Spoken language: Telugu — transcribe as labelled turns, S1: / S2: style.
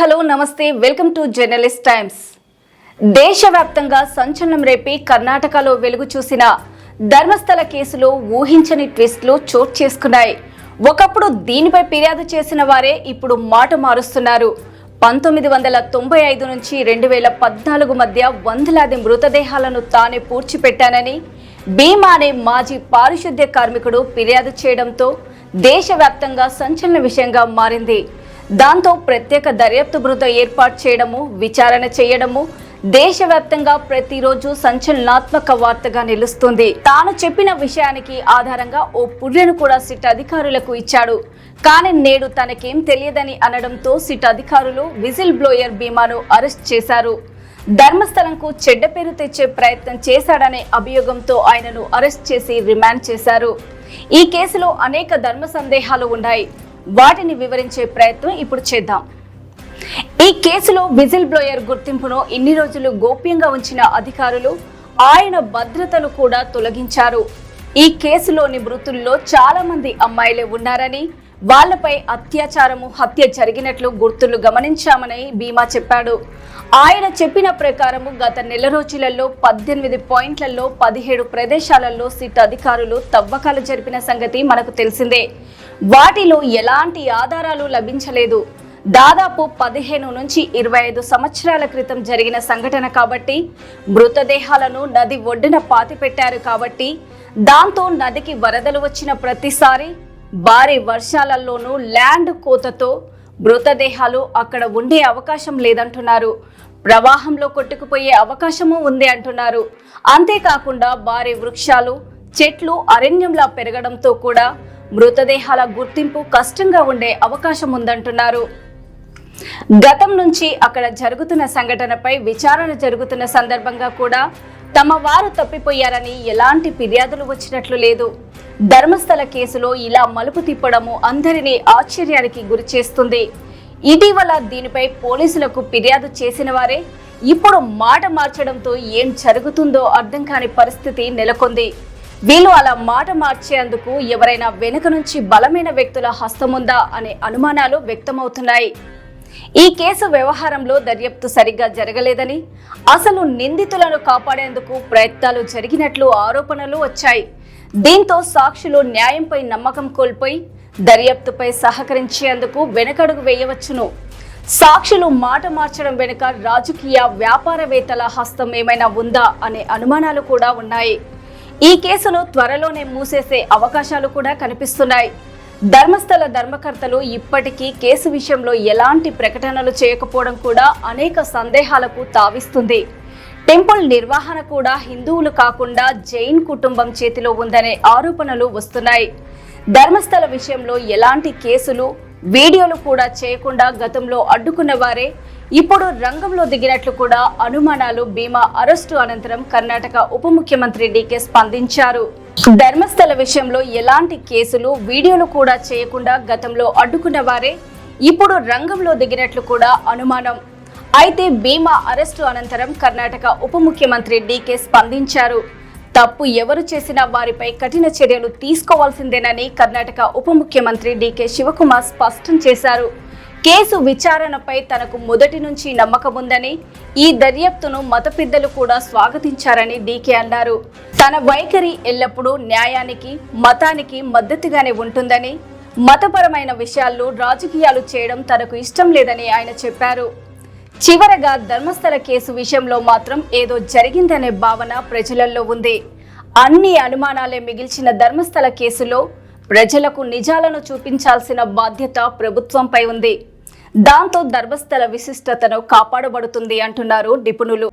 S1: హలో నమస్తే. Welcome to journalist times. దేశవ్యాప్తంగా సంచలనం రేపి కర్ణాటకలో వెలుగు చూసిన ధర్మస్థల కేసులో ఊహించని ట్విస్టులు చోటు చేసుకున్నాయి. ఒకప్పుడు దీనిపై ఫిర్యాదు చేసిన వారే ఇప్పుడు మాట మారుస్తున్నారు. పంతొమ్మిది వందల తొంభై ఐదు నుంచి రెండు వేల పద్నాలుగు మధ్య వందలాది మృతదేహాలను తానే పూడ్చిపెట్టానని భీమా అనే మాజీ పారిశుద్ధ్య కార్మికుడు ఫిర్యాదు చేయడంతో దేశవ్యాప్తంగా సంచలన విషయంగా మారింది. దాంతో ప్రత్యేక దర్యాప్తు బృందం ఏర్పాటు చేయడము విచారణ చేయడము దేశవ్యాప్తంగా ప్రతిరోజు సంచలనాత్మక వార్తగా నిలుస్తుంది. తాను చెప్పిన విషయానికి ఆధారంగా ఓ పుర్రెను కూడా సిట్ అధికారులకు ఇచ్చాడు. కానీ నేడు తనకేం తెలియదని అనడంతో సిట్ అధికారులు విజిల్ బ్లోయర్ బీమాను అరెస్ట్ చేశారు. ధర్మస్థలంకు చెడ్డ పేరు తెచ్చే ప్రయత్నం చేశాడనే అభియోగంతో ఆయనను అరెస్ట్ చేసి రిమాండ్ చేశారు. ఈ కేసులో అనేక ధర్మ సందేహాలు ఉన్నాయి. వాటిని వివరించే ప్రయత్నం ఇప్పుడు చేద్దాం. ఈ కేసులో విజిల్ బ్లోయర్ గుర్తింపును ఇన్ని రోజులు గోప్యంగా ఉంచిన అధికారులు ఆయన భద్రతను కూడా తొలగించారు. ఈ కేసులోని మృతుల్లో చాలా మంది అమ్మాయిలే ఉన్నారని వాళ్ళపై అత్యాచారము హత్య జరిగినట్లు గుర్తులు గమనించామని భీమా చెప్పాడు. ఆయన చెప్పిన ప్రకారము గత నెల రోజులలో పద్దెనిమిది పాయింట్లలో పదిహేడు ప్రదేశాలలో సిట్ అధికారులు తవ్వకాలు జరిపిన సంగతి మనకు తెలిసిందే. వాటిలో ఎలాంటి ఆధారాలు లభించలేదు. దాదాపు పదిహేను నుంచి ఇరవై ఐదు సంవత్సరాల క్రితం జరిగిన సంఘటన కాబట్టి మృతదేహాలను నది ఒడ్డున పాతిపెట్టారు కాబట్టి దాంతో నదికి వరదలు వచ్చిన ప్రతిసారి భారీ వర్షాలలోనూ ల్యాండ్ కోతతో మృతదేహాలు అక్కడ ఉండే అవకాశం లేదంటున్నారు. ప్రవాహంలో కొట్టుకుపోయే అవకాశము ఉంది అంటున్నారు. అంతేకాకుండా భారీ వృక్షాలు చెట్లు అరణ్యంలా పెరగడంతో కూడా మృతదేహాల గుర్తింపు కష్టంగా ఉండే అవకాశం ఉందంటున్నారు. గతం నుంచి అక్కడ జరుగుతున్న సంఘటనపై విచారణ జరుగుతున్న సందర్భంగా కూడా తమ వారు తప్పిపోయారని ఎలాంటి ఫిర్యాదులు వచ్చినట్లు లేదు. ధర్మస్థల కేసులో ఇలా మలుపు తిప్పడము అందరినీ ఆశ్చర్యానికి గురి చేస్తుంది. ఇటీవల దీనిపై పోలీసులకు ఫిర్యాదు చేసిన వారే ఇప్పుడు మాట మార్చడంతో ఏం జరుగుతుందో అర్థం కాని పరిస్థితి నెలకొంది. వీళ్ళు అలా మాట మార్చేందుకు ఎవరైనా వెనుక నుంచి బలమైన వ్యక్తుల హస్తముందా అనే అనుమానాలు వ్యక్తమవుతున్నాయి. ఈ కేసు వ్యవహారంలో దర్యాప్తు సరిగ్గా జరగలేదని అసలు నిందితులను కాపాడేందుకు ప్రయత్నాలు జరిగినట్లు ఆరోపణలు వచ్చాయి. దీంతో సాక్షులు న్యాయంపై నమ్మకం కోల్పోయి దర్యాప్తుపై సహకరించేందుకు వెనకడుగు వేయవచ్చును. సాక్షులు మాట మార్చడం వెనుక రాజకీయ వ్యాపారవేత్తల హస్తం ఏమైనా ఉందా అనే అనుమానాలు కూడా ఉన్నాయి. ఈ కేసును త్వరలోనే మూసేసే అవకాశాలు కూడా కనిపిస్తున్నాయి. ధర్మస్థల ధర్మకర్తలు ఇప్పటికీ కేసు విషయంలో ఎలాంటి ప్రకటనలు చేయకపోవడం కూడా అనేక సందేహాలకు తావిస్తుంది. టెంపుల్ నిర్వహణ కూడా హిందువులు కాకుండా జైన్ కుటుంబం చేతిలో ఉందనే ఆరోపణలు వస్తున్నాయి. ధర్మస్థల విషయంలో ఎలాంటి కేసులు వీడియోలు కూడా చేయకుండా గతంలో అడ్డుకున్న వారే. ఇప్పుడు రంగంలో దిగినట్లు కూడా అనుమానాలు భీమా అరెస్టు అనంతరం కర్ణాటక ఉప ముఖ్యమంత్రి డీకే స్పందించారు. ధర్మస్థల విషయంలో ఎలాంటి కేసులు వీడియోలు కూడా చేయకుండా గతంలో అడ్డుకున్న వారే. ఇప్పుడు రంగంలో దిగినట్లు కూడా అనుమానం. అయితే భీమా అరెస్టు అనంతరం కర్ణాటక ఉప ముఖ్యమంత్రి డీకే స్పందించారు. తప్పు ఎవరు చేసినా వారిపై కఠిన చర్యలు తీసుకోవాల్సిందేనని కర్ణాటక ఉప ముఖ్యమంత్రి డీకే శివకుమార్ స్పష్టం చేశారు. కేసు విచారణపై తనకు మొదటి నుంచి నమ్మకం ఉందని ఈ దర్యాప్తును మత పెద్దలు కూడా స్వాగతించారని డీకే అన్నారు. తన వైఖరి ఎల్లప్పుడూ న్యాయానికి మతానికి మద్దతుగానే ఉంటుందని మతపరమైన విషయాల్లో రాజకీయాలు చేయడం తనకు ఇష్టం లేదని ఆయన చెప్పారు. చివరగా ధర్మస్థల కేసు విషయంలో మాత్రం ఏదో జరిగిందనే భావన ప్రజలలో ఉంది. అన్ని అనుమానాలే మిగిల్చిన ధర్మస్థల కేసులో ప్రజలకు నిజాలను చూపించాల్సిన బాధ్యత ప్రభుత్వంపై ఉంది. దాంతో ధర్మస్థల విశిష్టతను కాపాడబడుతుంది అంటున్నారు నిపుణులు.